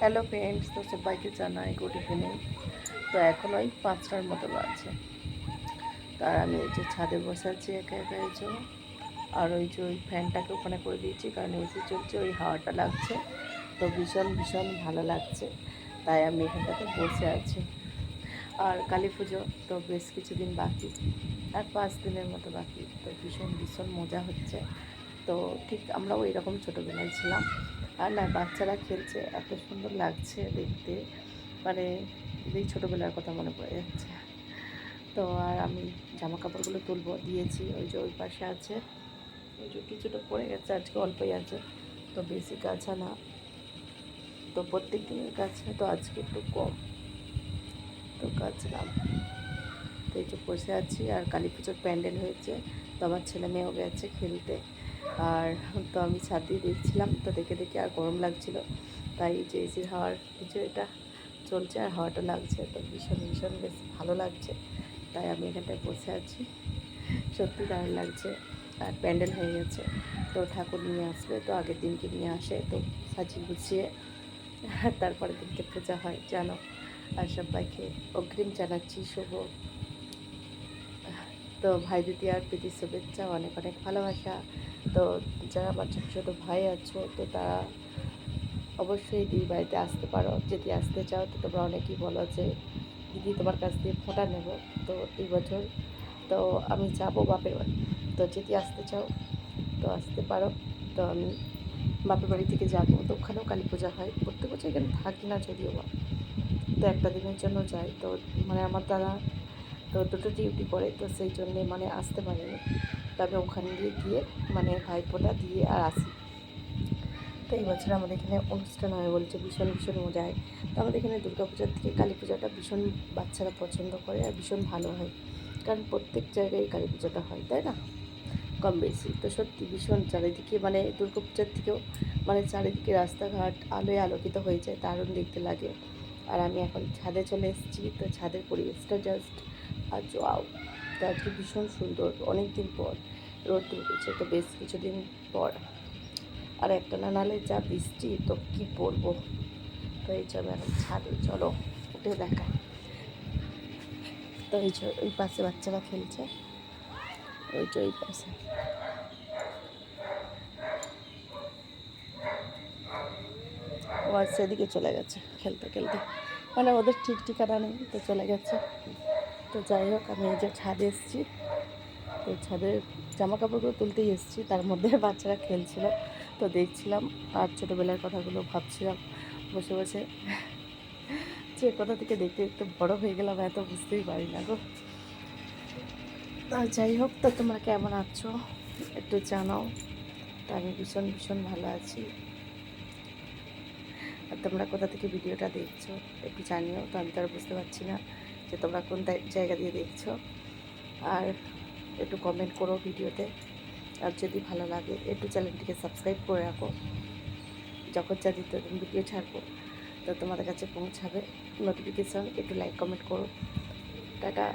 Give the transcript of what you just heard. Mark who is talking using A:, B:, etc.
A: Hello friends তো সবাইকে জানাই গুড ইভিনিং তো এখন ওই পাঁচটার মতো বাজছে। তার আমি এই যে ছাদে বসে আছি একা একা এই যে। আর ওই যে ওই ফ্যানটাকে ওখানে করে দিয়েছি, কারণ এসি চলছে, ওই হাওয়াটা লাগছে। তো ভীষণ ভীষণ ভালো লাগছে। তাই আমি এখানটাতে বসে আছি। আর কালী পুজো তো বেশ কিছুদিন বাকি। আর পাঁচ দিনের মতো বাকি। তো ভীষণ ভীষণ মজা হচ্ছে। তো ঠিক আমরাও এরকম ছোটোবেলায় ছিলাম। আর না, বাচ্চারা খেলছে, এত সুন্দর লাগছে দেখতে। মানে এই ছোটোবেলার কথা মনে পড়ে যাচ্ছে। তো আর আমি জামা কাপড়গুলো তুলবো, দিয়েছি, ওই যে ওই পাশে আছে। ওই যে কিছুটা পড়ে গেছে, আজকে অল্পই আছে, তো বেশি কাছা না। তো প্রত্যেক দিনের কাছে তো আজকে একটু কম। তো কাচলাম তো এই যে বসে আছি, আর কালী পুজোর প্যান্ডেল হয়েছে। তো আমার ছেলে মেয়েও গেছে খেলতে। আর তো আমি ছাদ দিয়ে দেখছিলাম, তো দেখে দেখে আর গরম লাগছিল। তাই যে এসির হাওয়ার কিছু এটা চলছে আর হাওয়াটা লাগছে, তো ভীষণ ভীষণ বেশ ভালো লাগছে। তাই আমি এখানটায় বসে আছি। সত্যি দারুণ লাগছে। আর প্যান্ডেল হয়ে গেছে। তো ঠাকুর নিয়ে আসবে, তো আগের দিনকে নিয়ে আসে, তো সাজিয়ে গুছিয়ে। তারপরের দিনকে পূজা হয়, জানো। আর সবাইকে অগ্রিম জানাচ্ছি, শুভ তো ভাই দিদি আর প্রীতির শুভেচ্ছা, অনেক অনেক ভালোবাসা। তো যারা আমার ছোটো ছোটো ভাই আছো, তো তারা অবশ্যই দিদি বাড়িতে আসতে পারো। যদি আসতে চাও, তো তোমরা অনেকেই বলো যে, দিদি তোমার কাছ দিয়ে ফোঁটা নেব। তো এই বছর তো আমি যাব বাপের বাড়ি। তো যদি আসতে চাও, তো আসতে পারো। তো আমি বাপের বাড়ি থেকে যাব। তো ওখানেও কালী পূজা হয়। প্রত্যেক বছর এখানে থাকি না, যদিও বা। তো একটা দিনের জন্য যাই। তো মানে আমার দাদা তো দুটো ডিউটি করে, তো সেই জন্যে মানে আসতে পারেনি। তবে ওখানে গিয়ে গিয়ে মানে ভাইফোঁটা দিয়ে আর আসি। তো এই বছর আমাদের এখানে অনুষ্ঠান হয় বলছে ভীষণ ভীষণ মজা হয়। তো আমাদের এখানে দুর্গা পূজার থেকে কালী পূজাটা ভীষণ বাচ্চারা পছন্দ করে আর ভীষণ ভালো হয়। কারণ প্রত্যেক জায়গায় কালী পুজোটা হয়, তাই না? কম বেশি। তো সত্যি ভীষণ চারিদিকে মানে দুর্গা পূজার থেকেও মানে চারিদিকে রাস্তাঘাট আলোয় আলোকিত হয়ে যায়, দারুণ দেখতে লাগে। আর আমি এখন ছাদে চলে এসেছি, তো ছাদের পরিবেশটা জাস্ট আর জোয়াও তো আজকে ভীষণ সুন্দর। অনেক দিন পর রোদ উঠেছে, তো বেশ কিছুদিন পর। আর একটা না, নালে যা বৃষ্টি, তো কি বলব? তো এই যে, আমি এখন ছাদে, চলো, উঠে দেখাই। তো এই ওই পাশে বাচ্চারা খেলছে। ওই ওই পাশে। ও আর সেদিকে চলে গেছে, খেলতে খেলতে। মানে ওদের ঠিক ঠিকানা নেই, তো চলে গেছে। তো যাই হোক, আমি এই যে ছাদে এসেছি। তো ছাদে জামা কাপড়গুলো তুলতেই এসেছি, তার মধ্যে বাচ্চারা খেলছিল। তো দেখছিলাম আর ছোটোবেলার কথাগুলো ভাবছিলাম, বসে বসে। যে কোথা থেকে দেখতে দেখতে বড় হয়ে গেলাম, এত বুঝতেই পারি না গো। তা যাই হোক, তো তোমরা কেমন আছো? একটু জানাও, তো আমি ভীষণ ভীষণ ভালো আছি। আর তোমরা কোথা থেকে ভিডিওটা দেখছ, একটু জানিও, তো আমি তো আর বুঝতে পারছি না। যে তোমরা কোন জায়গা দিয়ে দেখছ, আর একটু কমেন্ট করো ভিডিওতে। আর যদি ভালো লাগে, একটু চ্যানেলটিকে সাবস্ক্রাইব করে রাখো। যখন যা দিতে ভিডিও ছাড়বো, তো তোমাদের কাছে পৌঁছাবে। নোটিফিকেশান একটু লাইক কমেন্ট করো। টাটা।